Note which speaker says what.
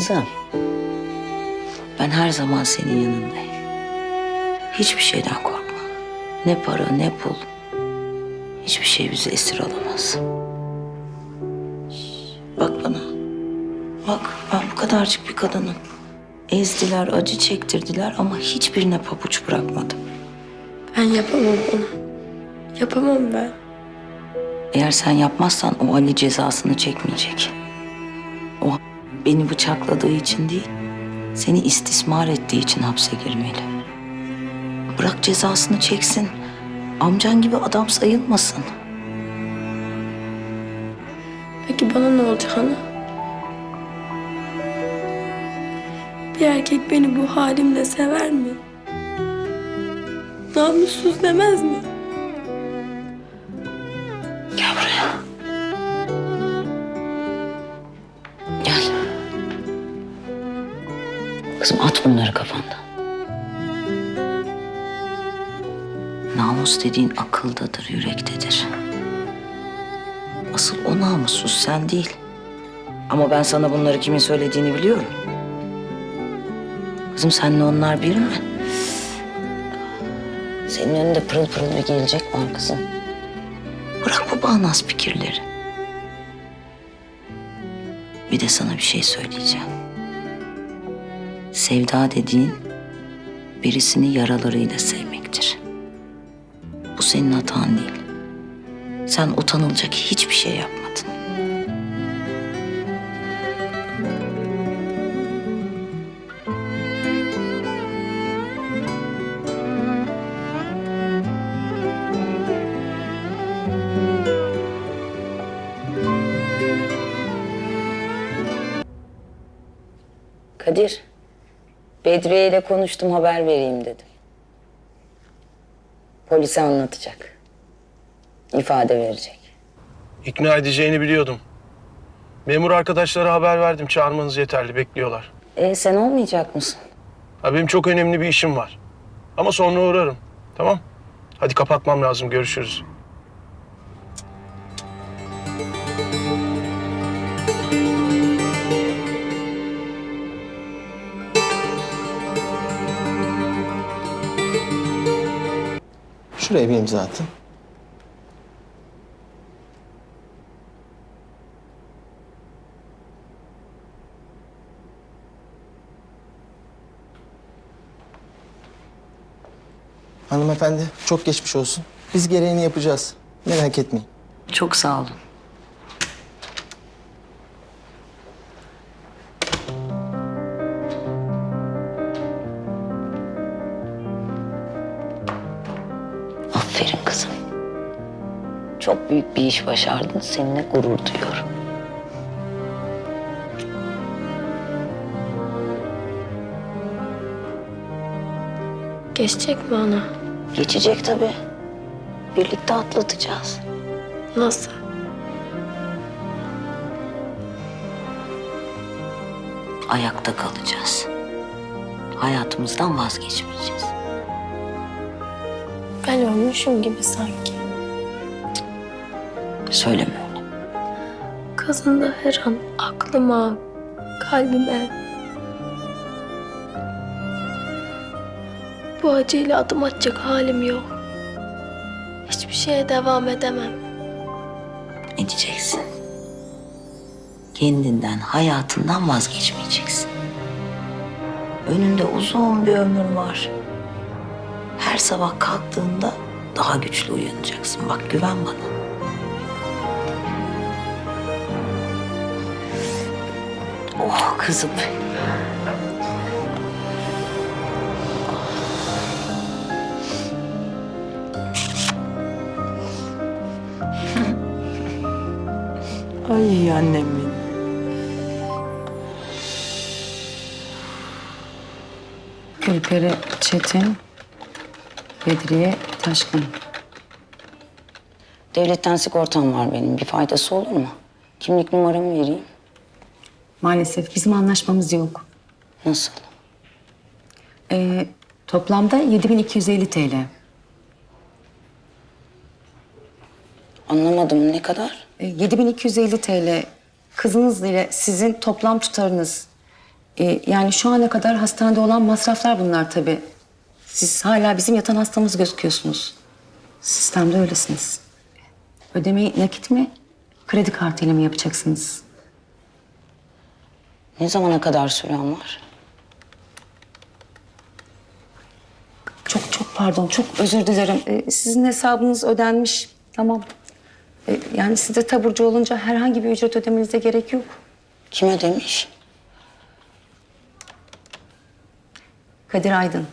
Speaker 1: Kızım. Ben her zaman senin yanındayım. Hiçbir şeyden korkma. Ne para ne pul. Hiçbir şey bizi esir alamaz. Şş, Bak bana. Bak ben bu kadarcık bir kadınım. Ezdiler, acı çektirdiler ama hiçbirine pabuç bırakmadım.
Speaker 2: Ben yapamam onu. Yapamam ben.
Speaker 1: Eğer sen yapmazsan o Ali cezasını çekmeyecek. Beni bıçakladığı için değil, seni istismar ettiği için hapse girmeli. Bırak cezasını çeksin. Amcan gibi adam sayılmasın.
Speaker 2: Peki bana ne olacak ana? Bir erkek beni bu halimle sever mi? Namussuz demez mi?
Speaker 1: Kızım at bunları kafandan. Namus dediğin akıldadır, yürektedir. Asıl o namussuz sen değil. Ama ben sana bunları kimin söylediğini biliyorum. Kızım senle onlar bir mi? Senin önünde pırıl pırıl bir gelecek var kızım. Bırak bu bağnaz fikirleri. Bir de sana bir şey söyleyeceğim. Sevda dediğin birisini yaralarıyla sevmektir. Bu senin hatan değil. Sen utanılacak hiçbir şey yapmadın. Kadir, Bedriye ile konuştum haber vereyim dedim. Polise anlatacak. İfade verecek.
Speaker 3: İkna edeceğini biliyordum. Memur arkadaşlara haber verdim. Çağırmanız yeterli. Bekliyorlar.
Speaker 1: E sen olmayacak mısın?
Speaker 3: Ha, benim çok önemli bir işim var. Ama sonra uğrarım. Tamam? Hadi kapatmam lazım. Görüşürüz.
Speaker 4: Şuraya bir imza atın. Hanımefendi çok geçmiş olsun. Biz gereğini yapacağız. Merak etmeyin.
Speaker 1: Çok sağ olun. Çok büyük bir iş başardın. Seninle gurur duyuyorum.
Speaker 2: Geçecek mi ana?
Speaker 1: Geçecek tabii. Birlikte atlatacağız.
Speaker 2: Nasıl?
Speaker 1: Ayakta kalacağız. Hayatımızdan vazgeçmeyeceğiz.
Speaker 2: Ben ölmüşüm gibi sanki.
Speaker 1: Söyleme öyle.
Speaker 2: Kazın da her an aklıma, kalbime. Bu acıyla adım atacak halim yok. Hiçbir şeye devam edemem.
Speaker 1: edeceksin. Kendinden, hayatından vazgeçmeyeceksin. Önünde uzun bir ömür var. Her sabah kalktığında daha güçlü uyanacaksın. Bak güven bana. Oh kızım. Ay annem benim.
Speaker 5: Gülperi Çetin, Bedriye Taşkın.
Speaker 1: Devletten sigortam var benim. Bir faydası olur mu? Kimlik numaramı vereyim.
Speaker 5: Maalesef bizim anlaşmamız yok.
Speaker 1: Nasıl?
Speaker 5: Ee, toplamda 7250 TL.
Speaker 1: Anlamadım ne kadar?
Speaker 5: Ee, 7250 TL kızınız ile sizin toplam tutarınız. Ee, yani şu ana kadar hastanede olan masraflar bunlar tabii. Siz hala bizim yatan hastamız gözüküyorsunuz. Sistemde öylesiniz. Ödemeyi nakit mi, kredi kartıyla mı yapacaksınız?
Speaker 1: Ne zamana kadar süren var?
Speaker 5: Çok çok pardon, çok özür dilerim. Ee, sizin hesabınız ödenmiş. Tamam. Ee, yani siz de taburcu olunca herhangi bir ücret ödemenize gerek yok.
Speaker 1: Kim ödemiş?
Speaker 5: Kadir Aydın.